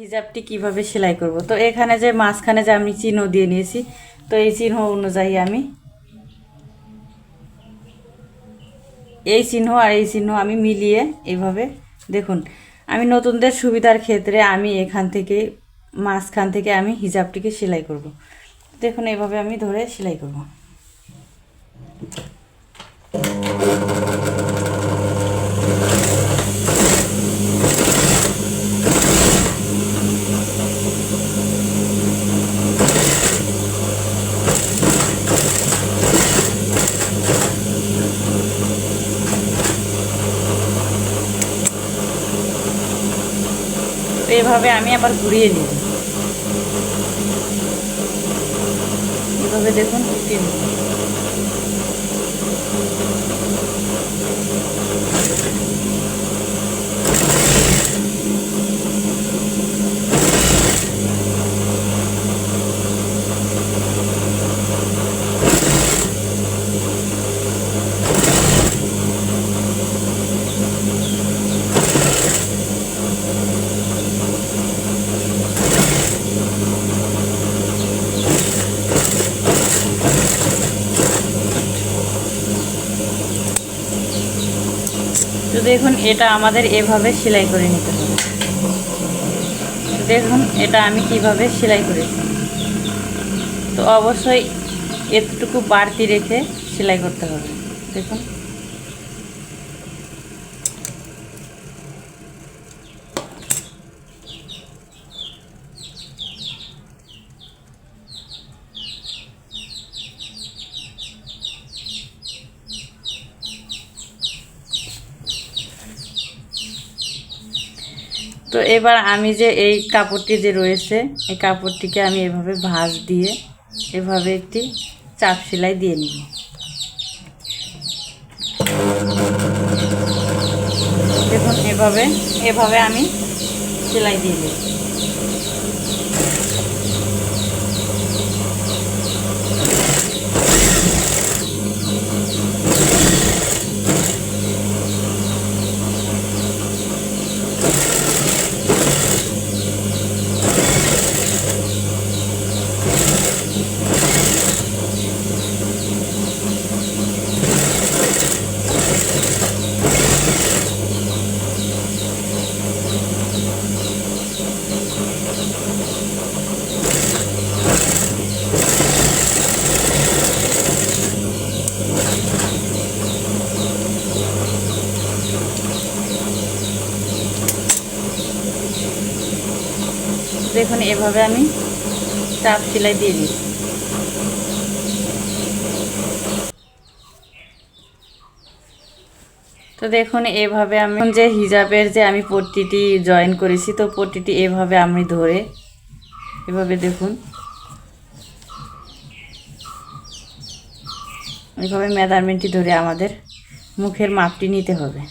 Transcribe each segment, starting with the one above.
হিজাবটি কীভাবে সেলাই করব? তো এখানে যে মাঝখানে যে আমি চিহ্ন দিয়ে নিয়েছি, তো এই চিহ্ন অনুযায়ী আমি এই চিহ্ন আর এই চিহ্ন আমি মিলিয়ে এইভাবে দেখুন, আমি নতুনদের সুবিধার ক্ষেত্রে আমি এখান থেকে, মাঝখান থেকে আমি হিজাবটিকে সেলাই করব। দেখুন, এভাবে আমি ধরে সেলাই করব। তো এভাবে আমি আবার ঘুরিয়ে নিই। এভাবে দেখুন ঘুরিয়ে নিই। তো দেখুন, এটা আমাদের এভাবে সেলাই করে নিতে হবে। দেখুন, এটা আমি কীভাবে সেলাই করেছি। তো অবশ্যই এতটুকু বাড়তি রেখে সেলাই করতে হবে। দেখুন। তো এবার আমি যে এই কাপড়টি যে রয়েছে, এই কাপড়টিকে আমি এভাবে ভাঁজ দিয়ে এভাবে একটি চাপ সেলাই দিয়ে নিব। দেখুন, এভাবে এভাবে আমি সেলাই দিয়ে নিই দেখুন, এভাবে আমি চাপ সেলাই দিয়ে দিই। তো দেখুন, এভাবে আমি যে হিজাবের যে আমি পট্টিটি জয়েন করেছি, তো পট্টিটি এভাবে আমি ধরে, এভাবে দেখুন। এইভাবে মেজারমেন্টটি ধরে আমাদের মুখের মাপটি নিতে হবে।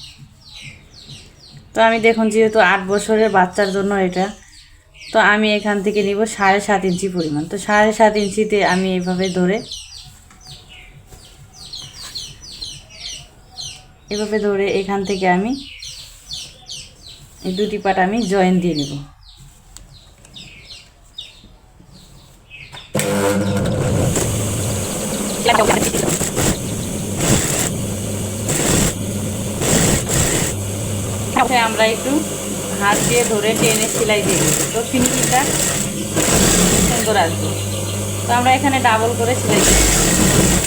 তো আমি দেখুন, যেহেতু আট বছরের বাচ্চার জন্য এটা তো আমি এখান থেকে নিব সাড়ে সাত ইঞ্চি পরিমাণ। তো সাড়ে সাত ইঞ্চিতে আমি এভাবে ধরে এভাবে ধরে এখান থেকে আমি এই দুটি পাট আমি জয়েন দিয়ে নেব। আমরা একটু হাত দিয়ে ধরে টেনে সেলাই দিয়ে তো ফিনিশিংটা সুন্দর আসবে। তো আমরা এখানে ডাবল করে সেলাই দিই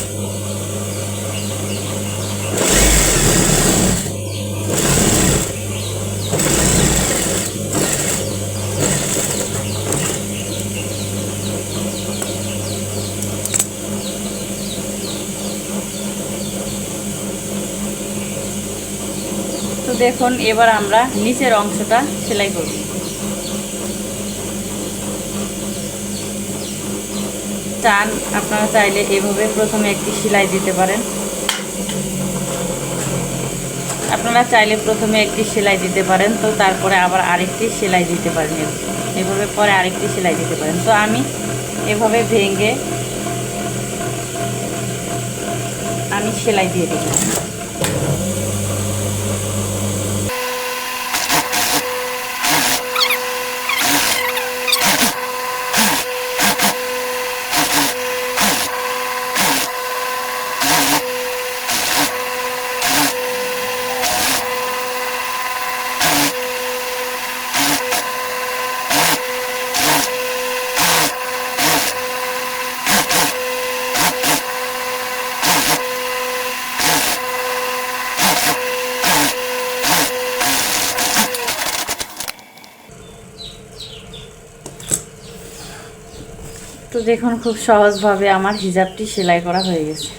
দেখুন, এবার আমরা নিচের অংশটা সেলাই করব। চান আপনারা চাইলে এভাবে প্রথমে একটি সেলাই দিতে পারেন। আপনারা চাইলে প্রথমে একটি সেলাই দিতে পারেন, তো তারপরে আবার আরেকটি সেলাই দিতে পারেন। এভাবে পরে আরেকটি সেলাই দিতে পারেন। তো আমি এভাবে ভেঙে আমি সেলাই দিয়ে দিলাম। তো দেখুন খুব সহজভাবে আমার হিজাবটি সেলাই করা হয়ে গেছে।